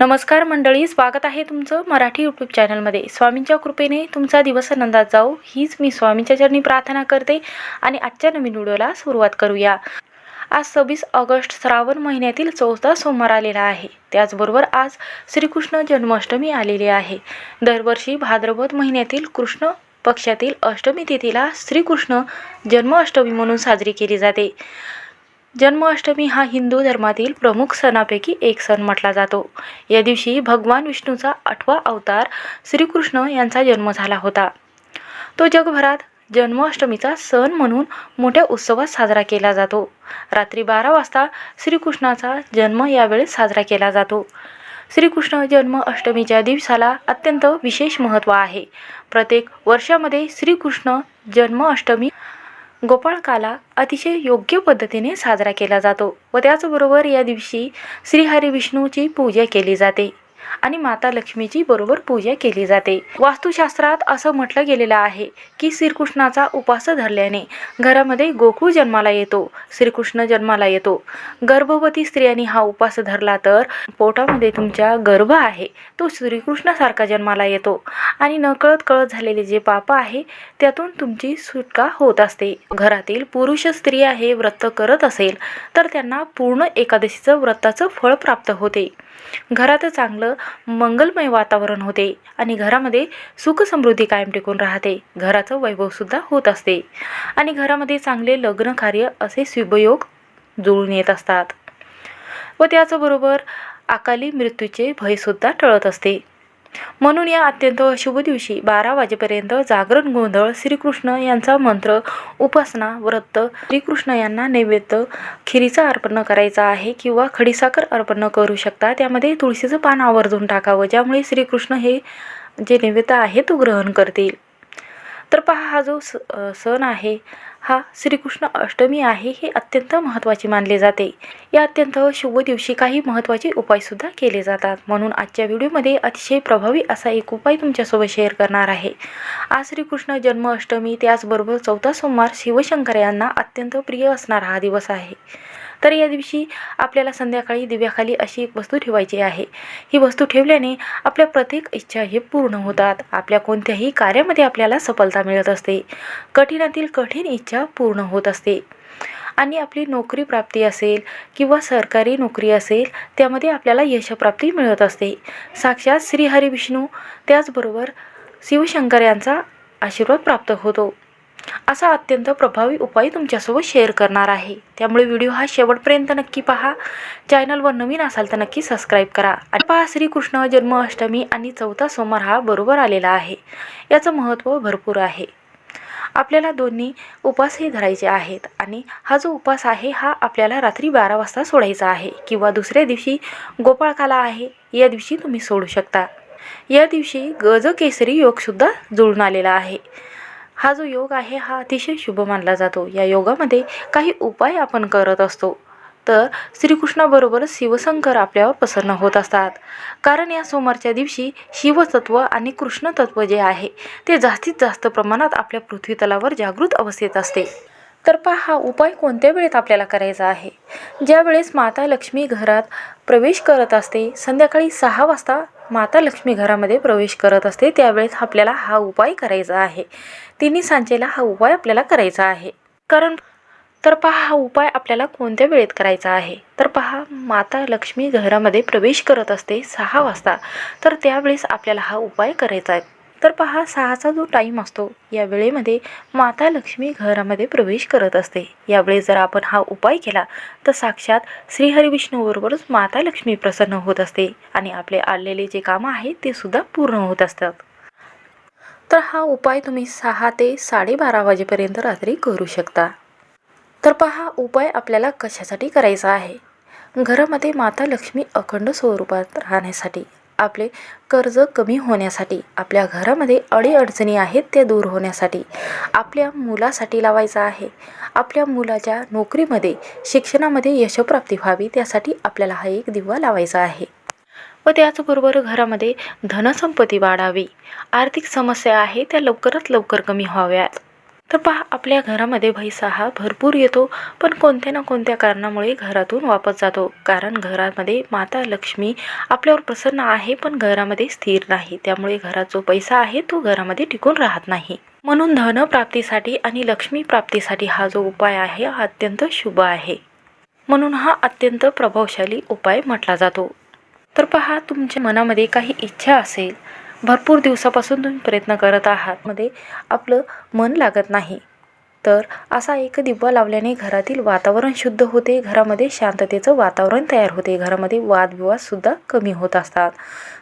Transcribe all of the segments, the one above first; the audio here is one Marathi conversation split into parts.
नमस्कार मंडळी स्वागत आहे तुमचं मराठी यूट्यूब चॅनलमध्ये स्वामींच्या कृपेने तुमचा दिवस आनंदात जाऊ हीच मी स्वामींच्या चरणी प्रार्थना करते आणि आजच्या नवीन व्हिडिओला सुरुवात करूया. आज सव्वीस ऑगस्ट श्रावण महिन्यातील चौथा सोमवार आलेला आहे. त्याचबरोबर आज श्रीकृष्ण जन्माष्टमी आलेली आहे. दरवर्षी भाद्रपद महिन्यातील कृष्ण पक्षातील अष्टमी तिथीला श्रीकृष्ण जन्माष्टमी म्हणून साजरी केली जाते. जन्माष्टमी हा हिंदू धर्मातील प्रमुख सणापैकी एक सण म्हटला जातो. या दिवशी भगवान विष्णूचा आठवा अवतार श्रीकृष्ण यांचा जन्म झाला होता. तो जगभरात जन्माष्टमीचा सण म्हणून मोठ्या उत्सवात साजरा केला जातो. रात्री बारा वाजता श्रीकृष्णाचा जन्म यावेळेस साजरा केला जातो. श्रीकृष्ण जन्म अष्टमीच्या दिवसाला अत्यंत विशेष महत्त्व आहे. प्रत्येक वर्षामध्ये श्रीकृष्ण जन्माष्टमी गोपाळकाला अतिशय योग्य पद्धतीने साजरा केला जातो व त्याचबरोबर या दिवशी श्रीहरी विष्णूची पूजा केली जाते. आणि माता लक्ष्मीची बरोबर पूजा केली जाते. वास्तुशास्त्रात असं म्हटलं गेलेलं आहे की श्रीकृष्णाचा उपास धरल्याने घरामध्ये गोकुळ जन्माला येतो श्रीकृष्ण जन्माला येतो. गर्भवती स्त्रियांनी हा उपास धरला तर पोटामध्ये तुमच्या गर्भ आहे तो श्रीकृष्णासारखा जन्माला येतो. आणि नकळत कळत झालेले जे पाप आहे त्यातून तुमची सुटका होत असते. घरातील पुरुष स्त्रिया हे व्रत करत असेल तर त्यांना पूर्ण एकादशीचं व्रताचं फळ प्राप्त होते. घरात चांगलं मंगलमय वातावरण होते आणि घरामध्ये सुख समृद्धी कायम टिकून राहते. घराचं वैभवसुद्धा होत असते. आणि घरामध्ये चांगले लग्न कार्य असे शुभयोग जुळून येत असतात. व त्याचबरोबर अकाली मृत्यूचे भयसुद्धा टळत असते. म्हणून या अत्यंत शुभ दिवशी बारा वाजेपर्यंत जागरण गोंधळ श्रीकृष्ण यांचा मंत्र उपासना व्रत श्रीकृष्ण यांना नैवेद्य खिरीचा अर्पण करायचा आहे किंवा खडीसाखर अर्पण करू शकता. त्यामध्ये तुळशीचं पान आवर्जून टाकावं ज्यामुळे श्रीकृष्ण हे जे नैवेद्य आहे तो ग्रहण करतील. तर पहा हा जो स सण आहे हा श्रीकृष्ण अष्टमी आहे हे अत्यंत महत्त्वाचे मानले जाते. या अत्यंत शुभ दिवशी काही महत्त्वाचे उपायसुद्धा केले जातात. म्हणून आजच्या व्हिडिओमध्ये अतिशय प्रभावी असा एक उपाय तुमच्यासोबत शेअर करणार आहे. आज श्रीकृष्ण जन्म अष्टमी त्याचबरोबर चौथा सोमवार शिवशंकर यांना अत्यंत प्रिय असणारा हा दिवस आहे. तर या दिवशी आपल्याला संध्याकाळी दिव्याखाली अशी एक वस्तू ठेवायची आहे. ही वस्तू ठेवल्याने आपल्या प्रत्येक इच्छा हे पूर्ण होतात. आपल्या कोणत्याही कार्यामध्ये आपल्याला सफलता मिळत असते. कठीणातील कठीण इच्छा पूर्ण होत असते. आणि आपली नोकरी प्राप्ती असेल किंवा सरकारी नोकरी असेल त्यामध्ये आपल्याला यशप्राप्ती मिळत असते. साक्षात श्रीहरी विष्णू त्याचबरोबर शिवशंकर यांचा आशीर्वाद प्राप्त होतो. असा अत्यंत प्रभावी उपाय तुमच्यासोबत शेअर करणार आहे. त्यामुळे व्हिडिओ हा शेवटपर्यंत नक्की पहा. चॅनलवर नवीन असाल तर नक्की सबस्क्राईब करा. आणि पहा श्रीकृष्ण जन्माष्टमी आणि चौथा सोमवार हा बरोबर आलेला आहे. याचं महत्त्व भरपूर आहे. आपल्याला दोन्ही उपासही धरायचे आहेत आणि हा जो उपास आहे हा आपल्याला रात्री बारा वाजता सोडायचा आहे किंवा दुसऱ्या दिवशी गोपाळकाला आहे या दिवशी तुम्ही सोडू शकता. या दिवशी गजकेसरी योगसुद्धा जुळून आलेला आहे. हा जो योग आहे हा अतिशय शुभ मानला जातो. या योगामध्ये काही उपाय आपण करत असतो. तर श्रीकृष्णाबरोबर शिवशंकर आपल्यावर प्रसन्न होत असतात. कारण या सोमवारच्या दिवशी शिवतत्व आणि कृष्णतत्व जे आहे ते जास्तीत जास्त प्रमाणात आपल्या पृथ्वीतलावर जागृत अवस्थेत असते. तर पहा हा उपाय कोणत्या वेळेत आपल्याला करायचा आहे? ज्यावेळेस माता लक्ष्मी घरात प्रवेश करत असते संध्याकाळी सहा वाजता माता लक्ष्मी घरामध्ये प्रवेश करत असते त्यावेळेस आपल्याला हा उपाय करायचा आहे. तिन्ही सांजेला हा उपाय आपल्याला करायचा आहे. कारण तर पहा हा उपाय आपल्याला कोणत्या वेळेत करायचा आहे? तर पहा माता लक्ष्मी घरामध्ये प्रवेश करत असते सहा वाजता. तर त्यावेळेस आपल्याला हा उपाय करायचा आहे. तर पहा सहाचा जो टाईम असतो या वेळेमध्ये माता लक्ष्मी घरामध्ये प्रवेश करत असते. यावेळी जर आपण हा उपाय केला तर साक्षात श्रीहरिविष्णूबरोबरच माता लक्ष्मी प्रसन्न होत असते आणि आपले आलेले जे कामं आहेत ते सुद्धा पूर्ण होत असतात. तर हा उपाय तुम्ही सहा ते साडेबारा वाजेपर्यंत रात्री करू शकता. तर पहा उपाय आपल्याला कशासाठी करायचा आहे? घरामध्ये माता लक्ष्मी अखंड स्वरूपात राहण्यासाठी. आपले कर्ज कमी होण्यासाठी आपल्या घरामध्ये अडीअडचणी आहेत त्या दूर होण्यासाठी आपल्या मुलासाठी लावायचा आहे. आपल्या मुलाच्या नोकरीमध्ये शिक्षणामध्ये यशप्राप्ती व्हावी त्यासाठी आपल्याला हा एक दिवा लावायचा आहे. व त्याचबरोबर घरामध्ये धनसंपत्ती वाढावी. आर्थिक समस्या आहे त्या लवकरात लवकर कमी व्हाव्यात. तर पहा आपल्या घरामध्ये पैसा हा भरपूर येतो पण कोणत्या ना कोणत्या कारणामुळे घरातून वापस जातो. कारण घरामध्ये माता लक्ष्मी आपल्यावर प्रसन्न आहे पण घरामध्ये स्थिर नाही. त्यामुळे घरात जो पैसा आहे तो घरामध्ये टिकून राहत नाही. म्हणून धनप्राप्तीसाठी आणि लक्ष्मी प्राप्तीसाठी हा जो उपाय आहे हा अत्यंत शुभ आहे. म्हणून हा अत्यंत प्रभावशाली उपाय म्हटला जातो. तर पहा तुमच्या मनामध्ये काही इच्छा असेल भरपूर दिवसापासून तुम्ही प्रयत्न करत आहात. मध्ये आपलं मन लागत नाही. तर असा एक दिवा लावल्याने घरातील वातावरण शुद्ध होते. घरामध्ये शांततेचं वातावरण तयार होते. घरामध्ये वादविवादसुद्धा कमी होत असतात.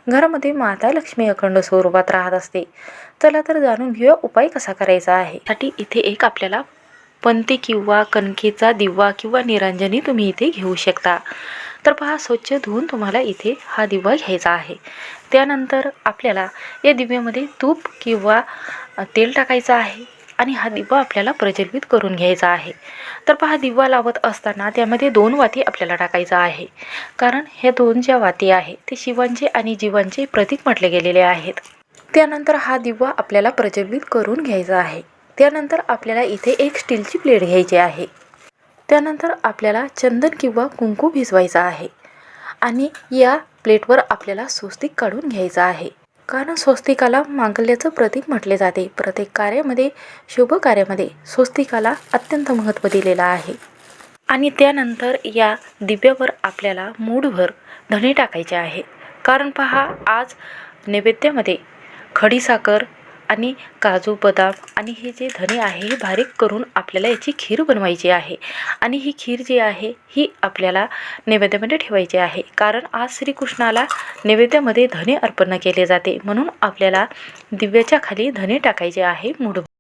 घरामध्ये माता लक्ष्मी अखंड स्वरूपात राहत असते. चला तर जाणून घेऊया उपाय कसा करायचा आहे. साठी इथे एक आपल्याला पंती किंवा कणकेचा दिवा किंवा निरांजनी तुम्ही इथे घेऊ शकता. तर पहा स्वच्छ धुवून तुम्हाला इथे हा दिवा घ्यायचा आहे. त्यानंतर आपल्याला या दिव्यामध्ये तूप किंवा तेल टाकायचं आहे आणि हा दिवा आपल्याला प्रज्वलित करून घ्यायचा आहे. तर पहा दिवा लावत असताना त्यामध्ये दोन वाती आपल्याला टाकायचा आहे. कारण ह्या दोन ज्या वाती आहे ते शिवांचे आणि जीवांचे प्रतीक म्हटले गेलेले आहेत. त्यानंतर हा दिवा आपल्याला प्रज्वलित करून घ्यायचा आहे. त्यानंतर आपल्याला इथे एक स्टीलची प्लेट घ्यायची आहे. त्यानंतर आपल्याला चंदन किंवा कुंकू भिजवायचा आहे. आणि या प्लेटवर आपल्याला स्वस्तिक काढून घ्यायचं आहे. कारण स्वस्तिकाला मांगल्याचं प्रतीक म्हटले जाते. प्रत्येक कार्यामध्ये शुभ कार्यामध्ये स्वस्तिकाला अत्यंत महत्त्व दिलेलं आहे. आणि त्यानंतर या दिव्यावर आपल्याला मूडभर धणे टाकायचे आहे. कारण पहा आज नैवेद्यामध्ये खडीसाखर आणि काजू बदाम आणि हे जे धने आहे हे बारीक करून आपल्याला याची खीर बनवायची आहे. आणि ही खीर जी आहे ही आपल्याला नैवेद्यामध्ये ठेवायची आहे. कारण आज श्रीकृष्णाला नैवेद्यामध्ये धने अर्पण केले जाते. म्हणून आपल्याला दिव्याच्या खाली धने टाकायचे आहे मूठ